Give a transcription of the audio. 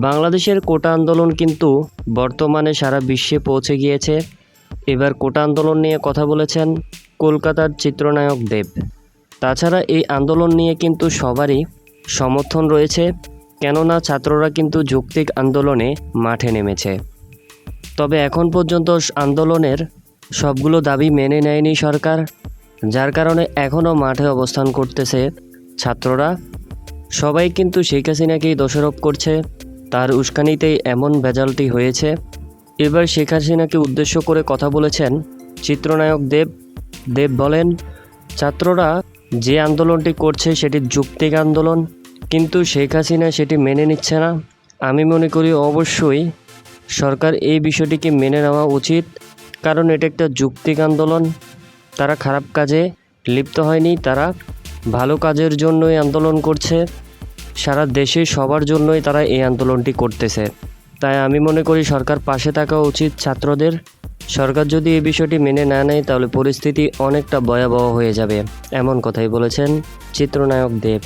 বাংলাদেশের কোটা আন্দোলন কিন্তু বর্তমানে সারা বিশ্বে পৌঁছে গিয়েছে। এবার কোটা আন্দোলন নিয়ে কথা বলেছেন কলকাতার চিত্রনায়ক দেব। তাছাড়া এই আন্দোলন নিয়ে কিন্তু সবারই সমর্থন রয়েছে, কেননা ছাত্ররা কিন্তু যৌক্তিক আন্দোলনে মাঠে নেমেছে। তবে এখন পর্যন্ত আন্দোলনের সবগুলো দাবি মেনে নেয়নি সরকার, যার কারণে এখনও মাঠে অবস্থান করতেছে ছাত্ররা। সবাই কিন্তু শেখ হাসিনাকেই দোষারোপ করছে। তার উস্কানিতেই এমন ভেজালটি হয়েছে। এবার শেখ হাসিনাকে উদ্দেশ্য করে কথা বলেছেন চিত্রনায়ক দেব। দেব বলেন, ছাত্ররা যে আন্দোলনটি করছে সেটি যুক্তিক আন্দোলন, কিন্তু শেখ হাসিনা সেটি মেনে নিচ্ছে না। আমি মনে করি অবশ্যই সরকার এই বিষয়টিকে মেনে নেওয়া উচিত, কারণ এটা একটা যুক্তিক আন্দোলন। তারা খারাপ কাজে লিপ্ত হয়নি, তারা ভালো কাজের জন্যই আন্দোলন করছে। সারা দেশে সবার জন্যই তারা এই আন্দোলনটি করতেছে। তাই আমি মনে করি সরকার পাশে থাকা উচিত ছাত্রদের। সরকার যদি এই বিষয়টি মেনে না নেয়, তাহলে পরিস্থিতি অনেকটা ভয়াবহ হয়ে যাবে, এমন কথাই বলেছেন চিত্রনায়ক দেব।